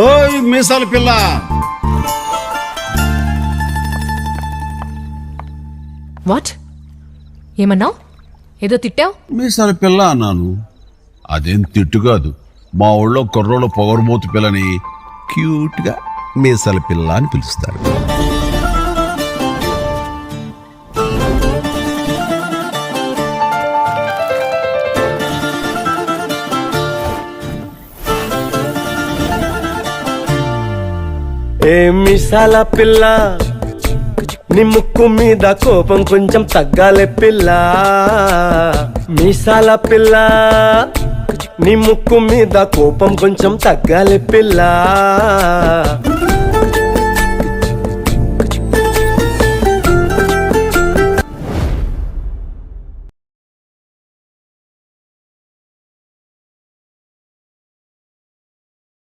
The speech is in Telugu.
ఓయ్ మీసాల పిల్ల. వాట్? ఏమన్నావు? ఏదో తిట్టావు? మీసాల పిల్ల అన్నాను. అదేం తిట్టు కాదు. మా ఊళ్ళో కుర్రోళ్ళ పొగరమూతి పిల్లని క్యూట్గా మీసాల పిల్ల అని పిలుస్తారు ఏ మిసాల పిల్ల? నీ ముక్కు మీద కోపం కొంచెం తగ్గాలే పిల్ల. మీసాల పిల్ల. నీ ముక్కు మీద కోపం కొంచెం తగ్గాలే పిల్ల.